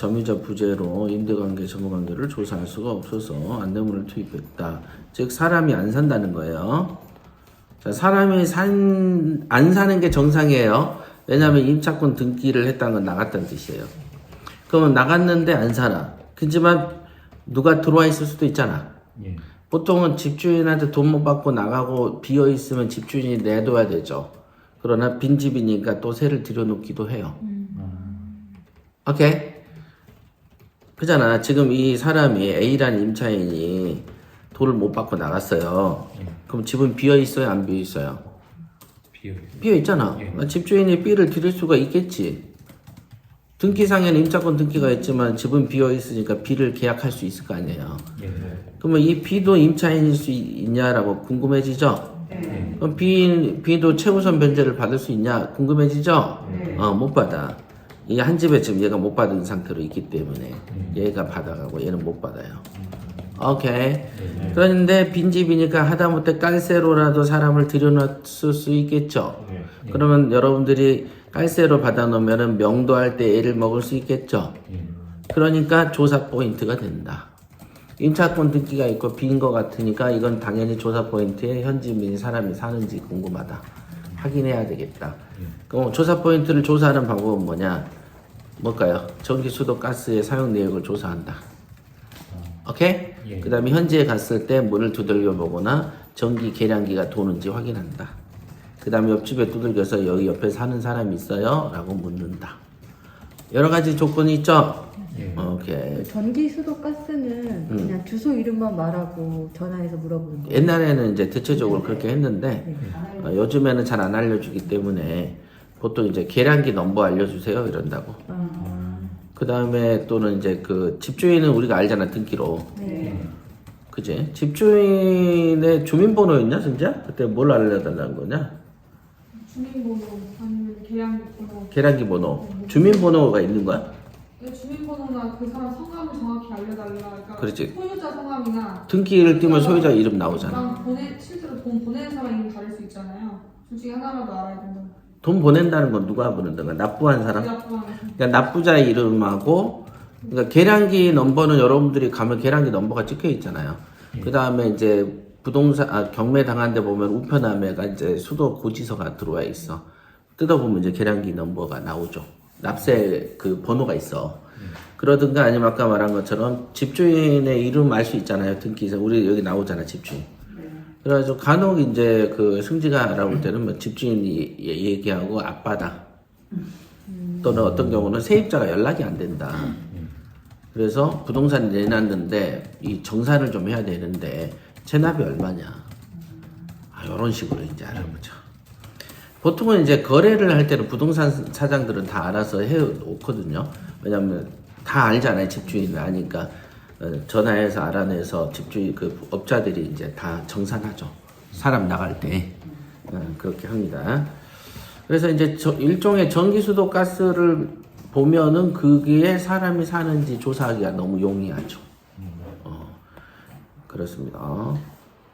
가해자 부재로 임대관계 전무관계를 조사할 수가 없어서 안내문을 투입했다. 즉 사람이 안 산다는 거예요. 자, 사람이 산, 안 사는 게 정상이에요. 왜냐하면 임차권 등기를 했다는 건 나갔다는 뜻이에요. 그러면 나갔는데 안 살아. 그지만 누가 들어와 있을 수도 있잖아. 예. 보통은 집주인한테 돈 못 받고 나가고 비어 있으면 집주인이 내둬야 되죠. 그러나 빈 집이니까 또 세를 들여놓기도 해요. 오케이. 그잖아. 지금 이 사람이 A라는 임차인이 돈을 못 받고 나갔어요. 그럼 집은 비어 있어요, 안 비어 있어요? 비어 비어 있잖아. 그러니까 집주인이 B를 드릴 수가 있겠지. 등기상에는 임차권 등기가 있지만 집은 비어 있으니까 B를 계약할 수 있을 거 아니에요. 예. 그러면 이 B도 임차인일 수 있- 있냐라고 궁금해지죠? 그럼 B, B도 최우선 변제를 받을 수 있냐 궁금해지죠? 어, 못 받아. 이 한 집에 지금 얘가 못 받은 상태로 있기 때문에 얘가 받아가고 얘는 못 받아요. 오케이. 그런데 빈집이니까 하다못해 깔세로라도 사람을 들여놨을 수 있겠죠? 예. 그러면 여러분들이 깔세로 받아놓으면 명도할 때 애를 먹을 수 있겠죠? 예. 그러니까 조사 포인트가 된다. 임차권 등기가 있고 빈 거 같으니까 이건 당연히 조사 포인트에 현지민 사람이 사는지 궁금하다. 확인해야 되겠다. 그럼 조사 포인트를 조사하는 방법은 뭐냐? 뭘까요? 전기, 수도, 가스의 사용 내역을 조사한다. 오케이? 예. 그 다음에 현지에 갔을 때 문을 두들겨 보거나 전기 계량기가 도는지 확인한다. 그 다음에 옆집에 두들겨서 여기 옆에 사는 사람이 있어요? 라고 묻는다. 여러 가지 조건이 있죠? 예. 오케이. 전기, 수도, 가스는 그냥 주소 이름만 말하고 전화해서 물어보는 거예요. 옛날에는 이제 대체적으로 그렇게 했는데 어, 요즘에는 잘 안 알려주기 때문에 보통 이제 계량기 넘버 알려주세요 이런다고. 그 다음에 또는 이제 그 집주인은 우리가 알잖아 등기로. 네. 그지? 집주인의 주민번호였냐 진짜? 그때 뭘 알려달라는 거냐? 주민번호 아니면 계약번호 계량기 번호. 주민번호가 있는 거야? 네, 주민번호나 그 사람 성함을 정확히 알려달라 그러니까 그렇지. 소유자 성함이나 등기를 띄면 소유자 이름 나오잖아. 그냥 보내, 실제로 돈 보내는 사람 이름 다를 수 있잖아요 둘 중에 하나라도 알아야 된다 돈 보낸다는 건 누가 보낸다가 납부한 사람? 그러니까 납부자의 이름하고 그러니까 계량기 넘버는 여러분들이 가면 계량기 넘버가 찍혀 있잖아요. 그 다음에 이제 부동산 아, 경매 당한 데 보면 우편함에가 이제 수도 고지서가 들어와 있어. 뜯어보면 이제 계량기 넘버가 나오죠. 납세 그 번호가 있어. 그러든가 아니면 아까 말한 것처럼 집주인의 이름 알 수 있잖아요. 등기서 우리 여기 나오잖아 집주인. 그래가지고 간혹 이제 그 승지가 알아볼 때는 뭐 집주인이 얘- 얘기하고 아빠다. 또는 어떤 경우는 세입자가 연락이 안 된다. 그래서 부동산 내놨는데 이 정산을 좀 해야 되는데 체납이 얼마냐. 아, 이런 식으로 이제 알아보죠. 보통은 이제 거래를 할 때는 부동산 사장들은 다 알아서 해 놓거든요. 왜냐면 다 알잖아요. 집주인을 아니까 어, 전화해서 알아내서 집주인 그 업자들이 이제 다 정산하죠. 사람 나갈 때 어, 그렇게 합니다. 그래서 이제 저- 일종의 전기, 수도, 가스를 보면은 거기에 사람이 사는지 조사하기가 너무 용이하죠. 어, 그렇습니다.